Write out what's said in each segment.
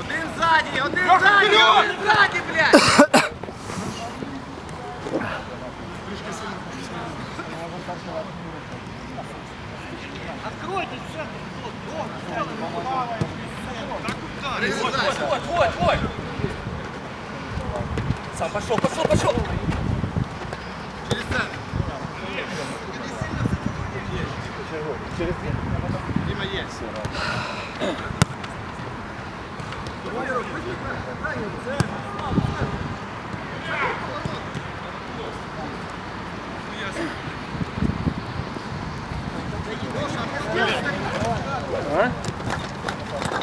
Один ззаді, один ззаді, один ззаді, блядь! Твой, твой, твой! Сам пошел, пошел, пошел! Через центр. Дима есть.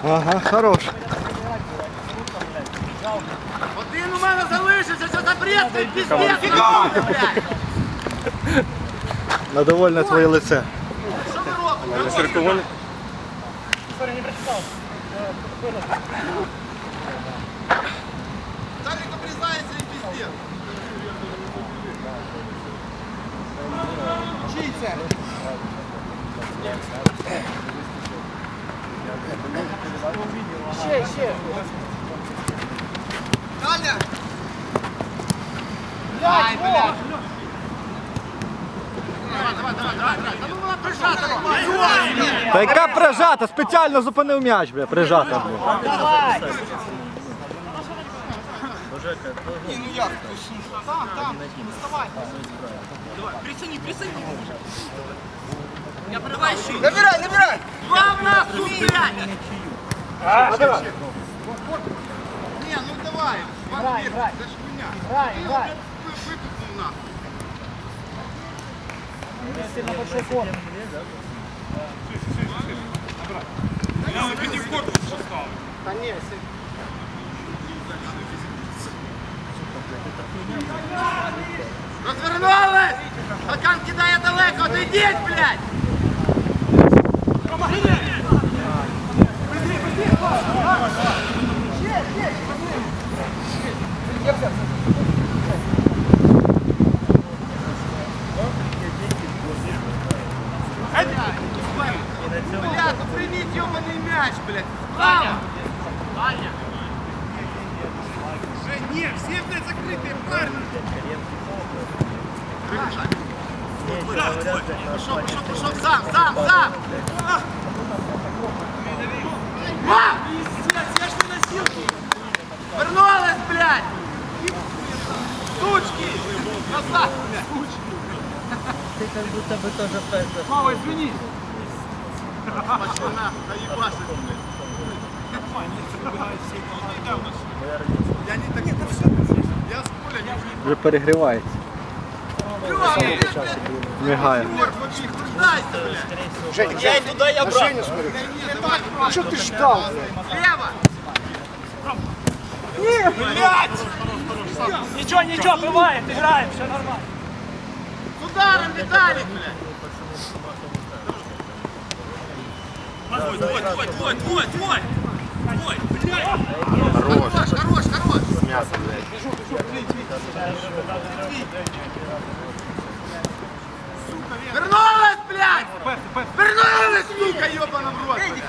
Ага, хорош. Один у мене залишився, що за бред, ти піздець, блядь! На довольне твоє лице. Що ви робите? Далі обрізається і піздець. Чий це? Ще, ще. Таня! Ай, блядь! Та ну вона прижата, Рома. Та яка прижата? Спеціально зупинив м'яч, бля, прижата. Бля. Ні, ну як? Там, там, вставай. Присоедини, присоедини! Я давай еще! Набирай, набирай! Два в Не, давай. Играй, играй. Это ж хуйня. Играй, играй. Выпустил нахуй. Розвернулись! Халкан кидає далеко, отойдіть, блядь! Блядь, ну прийміть ёбаний м'яч, блядь! Право! Вже ні, всі, блядь, закриті, парні! Пошел, пошел, пошел, сам, сам, сам! А! Вернулась, блядь! Сучки! Назад, блядь! Ты как будто бы тоже пес. Мама, извини! Пошел нахуй, наебашит, блядь! Я не так, это все. Я с поля не Вже перегрівається. Мігає. Я и туда, и обратно! Что ты ждал? Лево! Ничего, ничего, бывает, играем, все нормально. С ударом Виталик, блядь! Твой, твой, твой, твой, твой, твой! Твой! Хорош, хорош, хорош! Вернулась, блядь! Вернулась, сука, ебана в рот, блядь!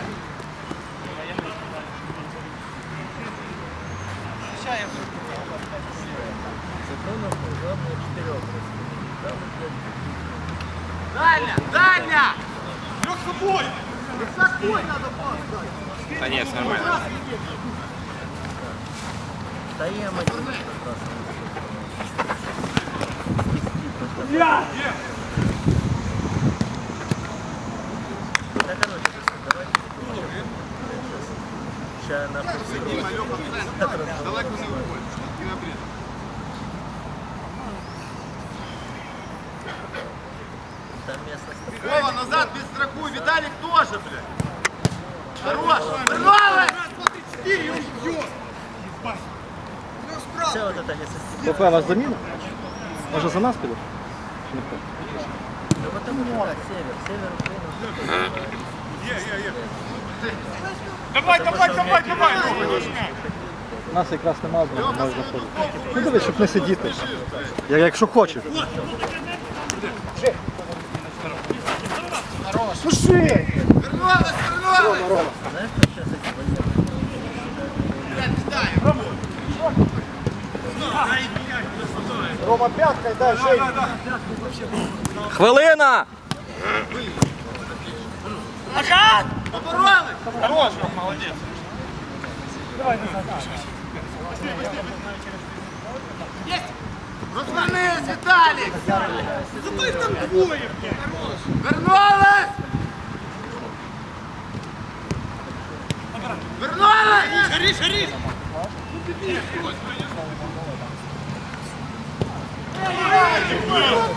Дальня, дальня! Лег с собой! С собой надо пас дать! Да нет, нормально. Стоим один. Да, короче, давай. Сейчас. Дима, лег в центр. Далеко не уходь. Вова, назад відстрахуй, Виталик тоже, блядь. Хорош! Вирвали! Попе, вас заміна? Може за нас підеш? Чи не хто? Давай, давай, давай, давай! У Нас якраз нема з ним, можна ходити. Ну дивись, щоб не сидіти. Я- Якщо хочеш. Хорош! Пуши! Вернулись, вернулись! Знаешь, что сейчас эти военные Блядь, кидаем. Рома пяткой, дай шею. Хвилина! Накат! Поборолись! Хорош, молодець. Розвернись, Віталік! Зато їх там двоє! Вернулись! Вернулись! Вернули! Шарі, шарі!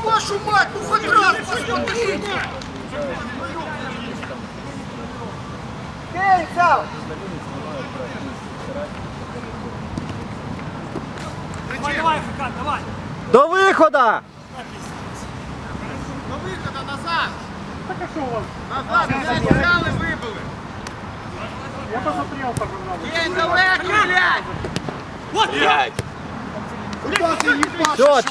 Вашу мать, ну хоть раз, посмотрите! Кейсов! Давай, давай, Фикат, давай! До выхода! До выхода назад! Назад, а что у взяли, выбыли! Я посмотрел так Є далеко, блядь! Вот, блядь! Все,